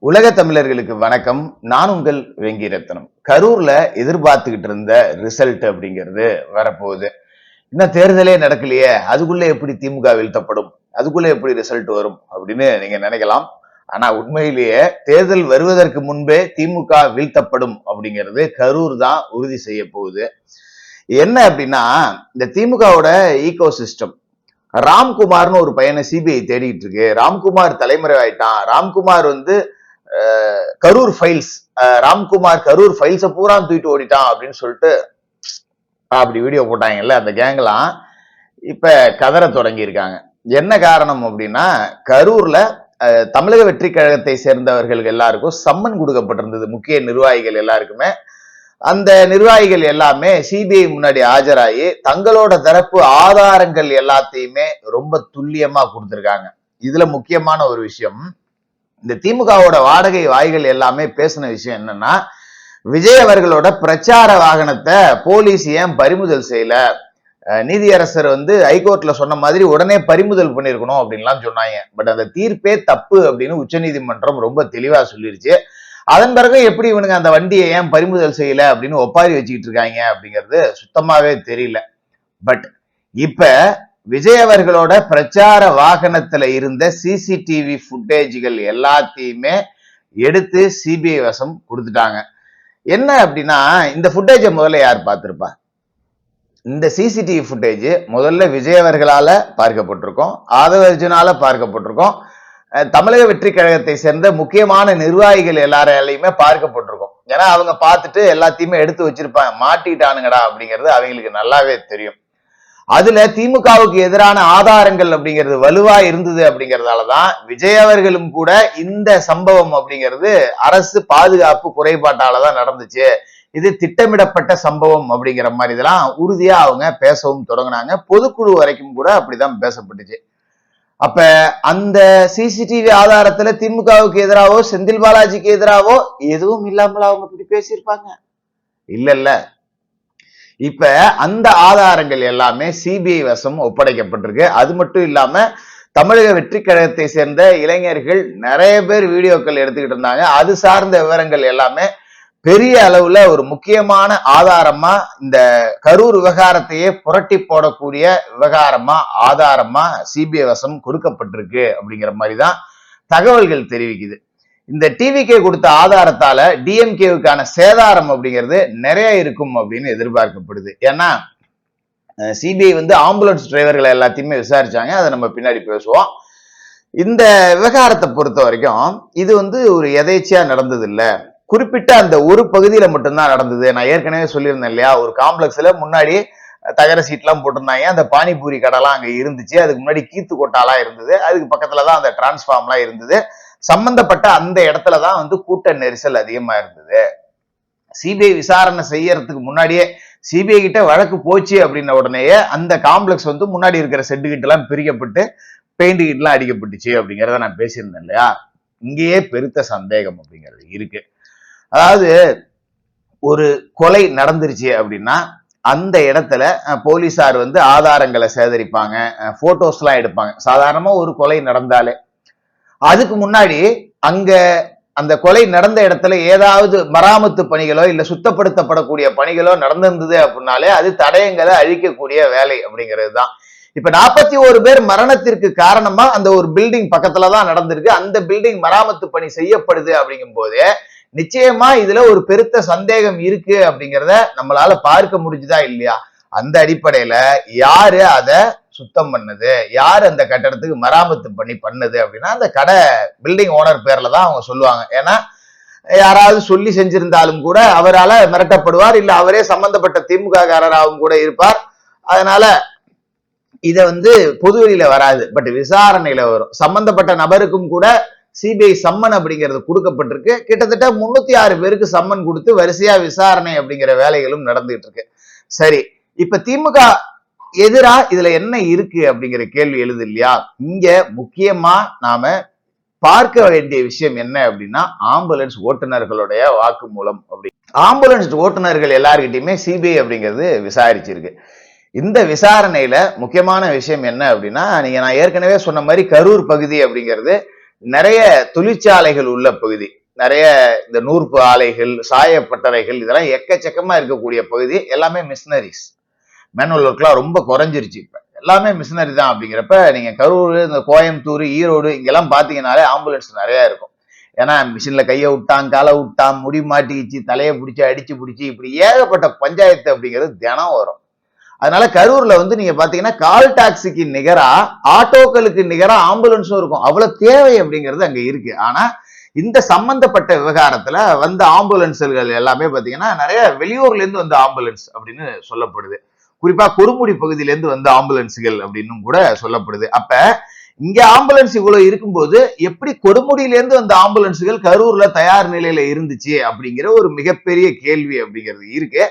உலக தமிழர்களுக்கு வணக்கம். நான் உங்கள் வெங்கிரத்னம். கரூர்ல எதிர்பார்த்துக்கிட்டு இருந்த ரிசல்ட் அப்படிங்கிறது வரப்போகுது. இன்னும் தேர்தலே நடக்கலையே. அதுக்குள்ள எப்படி திமுக வீழ்த்தப்படும்? அதுக்குள்ள எப்படி ரிசல்ட் வரும்? அப்படின்னு நீங்க நினைக்கலாம். ஆனா உண்மையிலேயே தேர்தல் வருவதற்கு முன்பே திமுக வீழ்த்தப்படும் அப்படிங்கிறது கரூர் தான் உறுதி செய்ய போகுது. என்ன அப்படின்னா இந்த திமுகவோட ஈகோ சிஸ்டம் ராம்குமார்னு ஒரு பையனை சிபிஐ தேடிட்டு இருக்கு. ராம்குமார் தலைமுறை ஆயிட்டான். ராம்குமார் வந்து கரூர் ஃபைல்ஸ் ராம்குமார் கரூர் ஃபைல்ஸை பூரா தூக்கிட்டு ஓடிட்டான் அப்படின்னு சொல்லிட்டு அப்படி வீடியோ போட்டாங்கல்ல அந்த கேங்லாம் இப்ப கதற தொடங்கி இருக்காங்க என்ன காரணம் அப்படின்னா கரூர்ல தமிழக வெற்றி கழகத்தை சேர்ந்தவர்கள் எல்லாருக்கும் சம்மன் கொடுக்கப்பட்டிருந்தது முக்கிய நிர்வாகிகள் எல்லாருக்குமே. அந்த நிர்வாகிகள் எல்லாமே சிபிஐ முன்னாடி ஆஜராகி தங்களோட தரப்பு ஆதாரங்கள் எல்லாத்தையுமே ரொம்ப துல்லியமா கொடுத்துருக்காங்க. இதுல முக்கியமான ஒரு விஷயம் இந்த திமுகவோட வாடகை வாய்கள் எல்லாமே பேசின விஷயம் என்னன்னா விஜய் அவர்களோட பிரச்சார வாகனத்தை போலீஸ் ஏன் பறிமுதல் செய்யல? நீதியரசர் வந்து ஹைகோர்ட்ல சொன்ன மாதிரி உடனே பறிமுதல் பண்ணிருக்கணும் அப்படின்லாம் சொன்னாங்க. பட் அந்த தீர்ப்பே தப்பு அப்படின்னு உச்சநீதிமன்றம் ரொம்ப தெளிவா சொல்லிருச்சு. அதன் பிறகு எப்படி இவனுங்க அந்த வண்டியை ஏன் பறிமுதல் செய்யல அப்படின்னு ஒப்பாரி வச்சுக்கிட்டு இருக்காங்க அப்படிங்கிறது சுத்தமாவே தெரியல. பட் இப்ப விஜய் அவர்களோட பிரச்சார வாகனத்துல இருந்த சிசிடிவி ஃபுட்டேஜ்கள் எல்லாத்தையுமே எடுத்து சிபிஐ வசம் கொடுத்துட்டாங்க. என்ன அப்படின்னா இந்த ஃபுட்டேஜை முதல்ல யார் பார்த்துருப்பா? இந்த சிசிடிவி ஃபுட்டேஜ் முதல்ல விஜய் அவர்களால் பார்க்கப்பட்டிருக்கோம் ஆதவர்ஜுனால பார்க்கப்பட்டிருக்கோம் தமிழக வெற்றி கழகத்தை சேர்ந்த முக்கியமான நிர்வாகிகள் எல்லாராலையுமே பார்க்கப்பட்டிருக்கோம். ஏன்னா அவங்க பார்த்துட்டு எல்லாத்தையுமே எடுத்து வச்சிருப்பாங்க. மாட்டிக்கிட்டானுங்கடா அப்படிங்கிறது அவங்களுக்கு நல்லாவே தெரியும். அதுல திமுகவுக்கு எதிரான ஆதாரங்கள் அப்படிங்கிறது வலுவா இருந்தது அப்படிங்கறதாலதான் விஜய் அவர்களும் கூட இந்த சம்பவம் அப்படிங்கிறது அரசு பாதுகாப்பு குறைபாட்டாலதான் நடந்துச்சு. இது திட்டமிடப்பட்ட சம்பவம் அப்படிங்கிற மாதிரி இதெல்லாம் உறுதியா அவங்க பேசவும் தொடங்கினாங்க. பொதுக்குழு வரைக்கும் கூட அப்படிதான் பேசப்பட்டுச்சு. அப்ப அந்த சிசிடிவி ஆதாரத்துல திமுகவுக்கு எதிராவோ செந்தில் பாலாஜிக்கு எதிராவோ எதுவும் இல்லாமல் அவங்க இப்படி பேசியிருப்பாங்க? இல்ல இல்ல இப்ப அந்த ஆதாரங்கள் எல்லாமே சிபிஐ வசம் ஒப்படைக்கப்பட்டிருக்கு. அது மட்டும் இல்லாம தமிழக வெற்றி கழகத்தை சேர்ந்த இளைஞர்கள் நிறைய பேர் வீடியோக்கள் எடுத்துக்கிட்டு இருந்தாங்க. அது சார்ந்த விவரங்கள் எல்லாமே பெரிய அளவுல ஒரு முக்கியமான ஆதாரமா இந்த கரூர் விவகாரத்தையே புரட்டி போடக்கூடிய விவகாரமா ஆதாரமா சிபிஐ வசம் கொடுக்கப்பட்டிருக்கு அப்படிங்கிற மாதிரி தான் தகவல்கள் தெரிவிக்குது. இந்த டிவிகே கொடுத்த ஆதாரத்தால டிஎம்கேவுக்கான சேதாரம் அப்படிங்கிறது நிறைய இருக்கும் அப்படின்னு எதிர்பார்க்கப்படுது. ஏன்னா சிபிஐ வந்து ஆம்புலன்ஸ் டிரைவர்களை எல்லாத்தையுமே விசாரிச்சாங்க. அதை நம்ம பின்னாடி பேசுவோம். இந்த விவகாரத்தை பொறுத்த வரைக்கும் இது வந்து ஒரு எதேச்சியா நடந்தது இல்ல குறிப்பிட்ட அந்த ஒரு பகுதியில மட்டும்தான் நடந்தது. நான் ஏற்கனவே சொல்லியிருந்தேன் இல்லையா? ஒரு காம்ப்ளெக்ஸ்ல முன்னாடி தகர சீட்லாம் போட்டிருந்தாங்க. அந்த பானிபூரி கடைலாம் அங்கே இருந்துச்சு. அதுக்கு முன்னாடி கீத்து கொட்டாலாம் இருந்தது. அதுக்கு பக்கத்துல தான் அந்த டிரான்ஸ்ஃபார்ம்லாம் இருந்தது. சம்பந்தப்பட்ட அந்த இடத்துல தான் வந்து கூட்ட நெரிசல் அதிகமா இருந்தது. சிபிஐ விசாரணை செய்யறதுக்கு முன்னாடியே சிபிஐ கிட்ட வழக்கு போச்சு அப்படின்ன உடனேயே அந்த காம்ப்ளெக்ஸ் வந்து முன்னாடி இருக்கிற செட்டு கிட்ட எல்லாம் பிரிக்கப்பட்டு பெயிண்ட் கிட்டலாம் அடிக்கப்பட்டுச்சு அப்படிங்கிறத நான் பேசியிருந்தேன் இல்லையா? இங்கேயே பெருத்த சந்தேகம் அப்படிங்கிறது இருக்கு. அதாவது ஒரு கொலை நடந்துருச்சு அப்படின்னா அந்த இடத்துல போலீஸார் வந்து ஆதாரங்களை சேகரிப்பாங்க போட்டோஸ்லாம் எடுப்பாங்க. சாதாரணமாக ஒரு கொலை நடந்தாலே அதுக்கு முன்னாடி அங்க அந்த கொலை நடந்த இடத்துல ஏதாவது மராமத்து பணிகளோ இல்ல சுத்தப்படுத்தப்படக்கூடிய பணிகளோ நடந்திருந்தது அப்படின்னாலே அது தடயங்களை அழிக்கக்கூடிய வேலை அப்படிங்கிறது தான். இப்ப நாற்பத்தி ஒரு பேர் மரணத்திற்கு காரணமா அந்த ஒரு பில்டிங் பக்கத்துல தான் நடந்திருக்கு. அந்த பில்டிங் மராமத்து பணி செய்யப்படுது அப்படிங்கும் போது நிச்சயமா இதுல ஒரு பெருத்த சந்தேகம் இருக்கு அப்படிங்கிறத நம்மளால பார்க்க முடிஞ்சுதா இல்லையா? அந்த அடிப்படையில யாரு அத சுத்தம் பண்ணது யார் அந்த கட்டடத்துக்கு மராமத்து பண்ணி பண்ணது அப்படின்னா அந்த கடை பில்டிங் ஓனர் பேர்ல தான் அவங்க சொல்லுவாங்க. ஏன்னா யாராவது சொல்லி செஞ்சிருந்தாலும் கூட அவரால மிரட்டப்படுவார் இல்ல அவரே சம்பந்தப்பட்ட திமுக காரராகவும் கூட இருப்பார். அதனால இத வந்து பொதுவெளியில வராது. பட் விசாரணையில வரும். சம்பந்தப்பட்ட நபருக்கும் கூட சிபிஐ சம்மன் அப்படிங்கிறது கொடுக்கப்பட்டிருக்கு. கிட்டத்தட்ட முன்னூத்தி ஆறு பேருக்கு சம்மன் கொடுத்து வரிசையா விசாரணை அப்படிங்கிற வேலைகளும் நடந்துகிட்டு இருக்கு. சரி இப்ப திமுக எதிரா இதுல என்ன இருக்கு அப்படிங்கிற கேள்வி எழுது இல்லையா? இங்க முக்கியமா நாம பார்க்க வேண்டிய விஷயம் என்ன அப்படின்னா ஆம்புலன்ஸ் ஓட்டுநர்களுடைய வாக்குமூலம் அப்படி. ஆம்புலன்ஸ் ஓட்டுநர்கள் எல்லாருக்கிட்டையுமே சிபிஐ அப்படிங்கிறது விசாரிச்சிருக்கு. இந்த விசாரணையில முக்கியமான விஷயம் என்ன அப்படின்னா நீங்க நான் ஏற்கனவே சொன்ன மாதிரி கரூர் பகுதி அப்படிங்கிறது நிறைய தொழிற்சாலைகள் உள்ள பகுதி. நிறைய இந்த நூற்பு ஆலைகள் சாயப்பட்டறைகள் இதெல்லாம் எக்கச்சக்கமா இருக்கக்கூடிய பகுதி. எல்லாமே மிஷினரிஸ் மேனுவல் ஒர்க்லாம் ரொம்ப குறைஞ்சிருச்சு இப்போ. எல்லாமே மிஷினரி தான் அப்படிங்கிறப்ப நீங்கள் கரூர் இந்த கோயம்புத்தூர் ஈரோடு இங்கெல்லாம் பார்த்தீங்கனாலே ஆம்புலன்ஸ் நிறையா இருக்கும். ஏன்னா மிஷினில் கையை விட்டான் காலை விட்டான் முடி மாட்டிக்கிச்சு தலையை பிடிச்சி அடிச்சு பிடிச்சி இப்படி ஏகப்பட்ட பஞ்சாயத்து அப்படிங்கிறது தினம் வரும். அதனால கரூர்ல வந்து நீங்க பாத்தீங்கன்னா கால் டாக்ஸிக்கு நிகரா ஆட்டோக்களுக்கு நிகரா ஆம்புலன்ஸும் இருக்கும். அவ்வளவு தேவை அப்படிங்கிறது அங்க இருக்கு. ஆனா இந்த சம்பந்தப்பட்ட விவகாரத்துல வந்த ஆம்புலன்ஸ்கள் எல்லாமே பாத்தீங்கன்னா நிறைய வெளியூர்ல இருந்து வந்த ஆம்புலன்ஸ் அப்படின்னு சொல்லப்படுது. குறிப்பா கொடுமுடி பகுதியிலேருந்து வந்த ஆம்புலன்ஸுகள் அப்படின்னு கூட சொல்லப்படுது. அப்ப இங்க ஆம்புலன்ஸ் இவ்வளவு இருக்கும்போது எப்படி கொடுமுடியில இருந்து வந்த ஆம்புலன்ஸ்கள் கரூர்ல தயார் நிலையில இருந்துச்சு அப்படிங்கிற ஒரு மிகப்பெரிய கேள்வி அப்படிங்கிறது இருக்கு.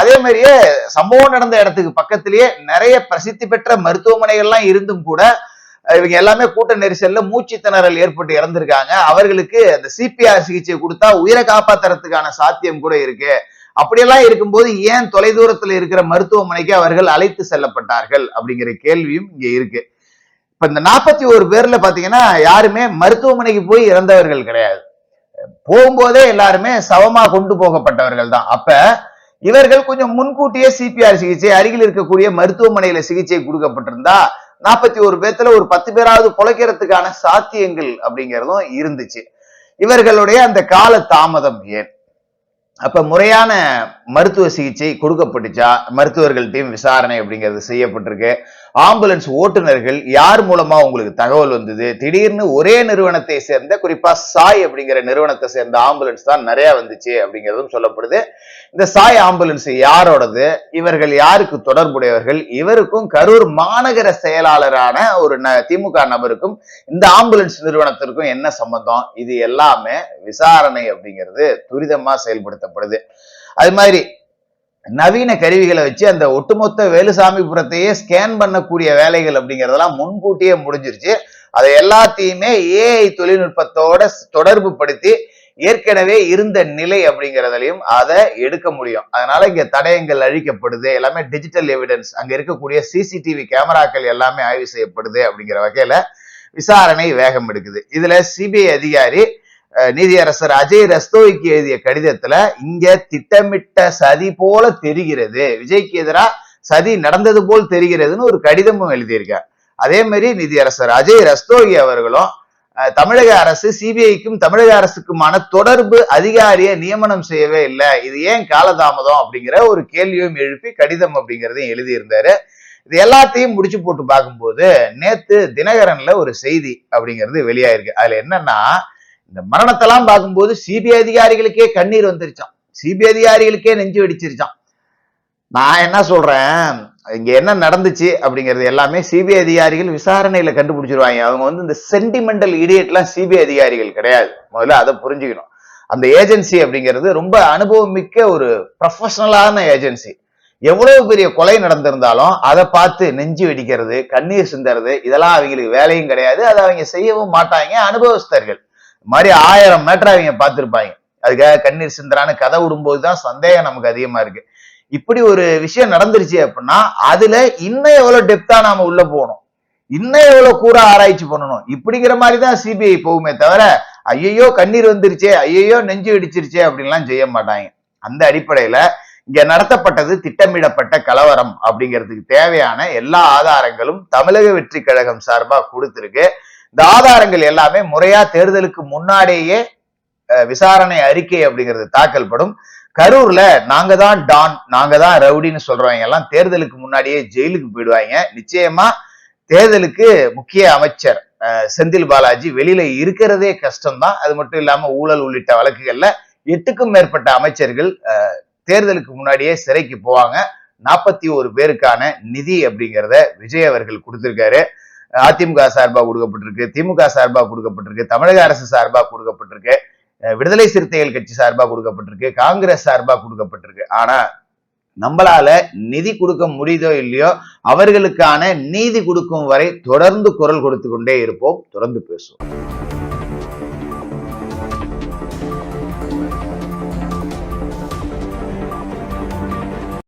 அதே மாதிரியே சம்பவம் நடந்த இடத்துக்கு பக்கத்திலேயே நிறைய பிரசித்தி பெற்ற மருத்துவமனைகள்லாம் இருந்தும் கூட இவங்க எல்லாமே கூட்ட நெரிசல்ல மூச்சு திணறல் ஏற்பட்டு இறந்திருக்காங்க. அவர்களுக்கு அந்த சிபிஆர் சிகிச்சை கொடுத்தா உயிரை காப்பாத்துறதுக்கான சாத்தியம் கூட இருக்கு. அப்படியெல்லாம் இருக்கும்போது ஏன் தொலைதூரத்துல இருக்கிற மருத்துவமனைக்கு அவர்கள் அழைத்து செல்லப்பட்டார்கள் அப்படிங்கிற கேள்வியும் இங்க இருக்கு. இப்ப இந்த நாற்பத்தி ஒரு பேர்ல பாத்தீங்கன்னா யாருமே மருத்துவமனைக்கு போய் இறந்தவர்கள் கிடையாது. போகும்போதே எல்லாருமே சவமா கொண்டு போகப்பட்டவர்கள் தான். அப்ப இவர்கள் கொஞ்சம் முன்கூட்டியே சிபிஆர் சிகிச்சை அருகில் இருக்கக்கூடிய மருத்துவமனையில சிகிச்சை கொடுக்கப்பட்டிருந்தா நாற்பத்தி ஒரு பேர்த்துல ஒரு பத்து பேராவது பொழைக்கிறதுக்கான சாத்தியங்கள் அப்படிங்கிறதும் இருந்துச்சு. இவர்களுடைய அந்த கால தாமதம் ஏன்? அப்ப முறையான மருத்துவ சிகிச்சை கொடுக்கப்பட்டுச்சா? மருத்துவர்கள்ட்டையும் விசாரணை அப்படிங்கிறது செய்யப்பட்டிருக்கு. ஆம்புலன்ஸ் ஓட்டுநர்கள் யார் மூலமா உங்களுக்கு தகவல் வந்தது? திடீர்னு ஒரே நிறுவனத்தை சேர்ந்த குறிப்பா சாய் அப்படிங்கிற நிறுவனத்தை சேர்ந்த ஆம்புலன்ஸ் தான் நிறைய வந்துச்சு அப்படிங்கிறதும் சொல்லப்படுது. இந்த சாய் ஆம்புலன்ஸ் யாரோடது? இவர்கள் யாருக்கு தொடர்புடையவர்கள்? இவருக்கும் கரூர் மாநகர செயலாளரான ஒரு திமுக நபருக்கும் இந்த ஆம்புலன்ஸ் நிறுவனத்திற்கும் என்ன சம்பந்தம்? இது எல்லாமே விசாரணை அப்படிங்கிறது துரிதமா செயல்படுத்தப்படுது. அது மாதிரி நவீன கருவிகளை வச்சு அந்த ஒட்டுமொத்த வேலுசாமிபுரத்தையே ஸ்கேன் பண்ணக்கூடிய வேலைகள் அப்படிங்கிறதெல்லாம் முன்கூட்டியே முடிஞ்சிருச்சு. அதை எல்லாத்தையுமே ஏஐ தொழில்நுட்பத்தோட தொடர்பு படுத்தி ஏற்கனவே இருந்த நிலை அப்படிங்கிறதுலையும் அதை எடுக்க முடியும். அதனால இங்க தடயங்கள் அழிக்கப்படுது எல்லாமே டிஜிட்டல் எவிடன்ஸ் அங்க இருக்கக்கூடிய சிசிடிவி கேமராக்கள் எல்லாமே ஆய்வு செய்யப்படுது அப்படிங்கிற வகையில விசாரணை வேகம் எடுக்குது. இதுல சிபிஐ அதிகாரி நீதியரசர் அஜய் ரஸ்தோய்க்கு எழுதிய கடிதத்துல இங்க திட்டமிட்ட சதி போல தெரிகிறது. விஜய்க்கு எதிராக சதி நடந்தது போல் தெரிகிறதுன்னு ஒரு கடிதமும் எழுதியிருக்கார். அதே மாதிரி நீதியரசர் அஜய் ரஸ்தோகி அவர்களும் தமிழக அரசு சிபிஐக்கும் தமிழக அரசுக்குமான தொடர்பு அதிகாரியை நியமனம் செய்யவே இல்லை. இது ஏன் காலதாமதம்? அப்படிங்கிற ஒரு கேள்வியும் எழுப்பி கடிதம் அப்படிங்கிறதையும் எழுதியிருந்தாரு. இது எல்லாத்தையும் முடிச்சு போட்டு பார்க்கும்போது நேத்து தினகரன்ல ஒரு செய்தி அப்படிங்கிறது வெளியாயிருக்கு. அதுல என்னன்னா இந்த மரணத்தெல்லாம் பார்க்கும்போது சிபிஐ அதிகாரிகளுக்கே கண்ணீர் வந்துருச்சான் சிபிஐ அதிகாரிகளுக்கே நெஞ்சு வெடிச்சிருச்சான் நான் என்ன சொல்றேன்? இங்க என்ன நடந்துச்சு அப்படிங்கிறது எல்லாமே சிபிஐ அதிகாரிகள் விசாரணையில கண்டுபிடிச்சிருவாங்க. அவங்க வந்து இந்த சென்டிமெண்டல் இடியட்லாம் சிபிஐ அதிகாரிகள் கிடையாது. முதல்ல அதை புரிஞ்சுக்கணும். அந்த ஏஜென்சி அப்படிங்கிறது ரொம்ப அனுபவம் மிக்க ஒரு ப்ரொஃபஷனலான ஏஜென்சி எவ்வளவு பெரிய கொலை நடந்திருந்தாலும் அதை பார்த்து நெஞ்சு வெடிக்கிறது கண்ணீர் சிந்தறது இதெல்லாம் அவங்களுக்கு வேலையும் கிடையாது. அதை அவங்க செய்யவும் மாட்டாங்க அனுபவஸ்தர்கள். மாதிரி ஆயிரம் மேட்டர் அவங்க பார்த்துருப்பாங்க. அதுக்காக கண்ணீர் சிந்தரான கதை விடும்போது தான் சந்தேகம் நமக்கு அதிகமா இருக்கு. இப்படி ஒரு விஷயம் நடந்துருச்சு அப்படின்னா அதுல இன்னும் எவ்வளவு டெப்தா நாம உள்ள போகணும்? இன்னும் எவ்வளவு கூற ஆராய்ச்சி பண்ணணும்? இப்படிங்கிற மாதிரி தான் சிபிஐ போகுமே தவிர ஐயையோ கண்ணீர் வந்துருச்சே ஐயையோ நெஞ்சு இடிச்சிருச்சே அப்படின்லாம் செய்ய மாட்டாங்க. அந்த அடிப்படையில இங்க நடத்தப்பட்டது திட்டமிடப்பட்ட கலவரம் அப்படிங்கிறதுக்கு தேவையான எல்லா ஆதாரங்களும் தமிழக வெற்றி கழகம் சார்பா கொடுத்திருக்கு. இந்த ஆதாரங்கள் எல்லாமே முறையா தேர்தலுக்கு முன்னாடியே விசாரணை அறிக்கை அப்படிங்கிறது தாக்கல் படும் கரூர்ல நாங்க தான் டான் நாங்க தான் ரவுடின்னு சொல்றவங்க எல்லாம் தேர்தலுக்கு முன்னாடியே ஜெயிலுக்கு போயிடுவாங்க. நிச்சயமா தேர்தலுக்கு முக்கிய அமைச்சர் செந்தில் பாலாஜி வெளியில இருக்கிறதே கஷ்டம்தான். அது மட்டும் இல்லாம ஊழல் உள்ளிட்ட வழக்குகள்ல எட்டுக்கும் மேற்பட்ட அமைச்சர்கள் தேர்தலுக்கு முன்னாடியே சிறைக்கு போவாங்க. நாற்பத்தி ஒரு பேருக்கான நிதி அப்படிங்கிறத விஜய் அவர்கள் கொடுத்திருக்காரு. அதிமுக சார்பாக கொடுக்கப்பட்டிருக்கு திமுக சார்பாக கொடுக்கப்பட்டிருக்கு தமிழக அரசு சார்பாக கொடுக்கப்பட்டிருக்கு விடுதலை சிறுத்தைகள் கட்சி சார்பாக கொடுக்கப்பட்டிருக்கு காங்கிரஸ் சார்பாக கொடுக்கப்பட்டிருக்கு. ஆனா நம்மளால நிதி கொடுக்க முடியுதோ இல்லையோ அவர்களுக்கான நீதி கொடுக்கும் வரை தொடர்ந்து குரல் கொடுத்து கொண்டே இருப்போம் தொடர்ந்து பேசுவோம்.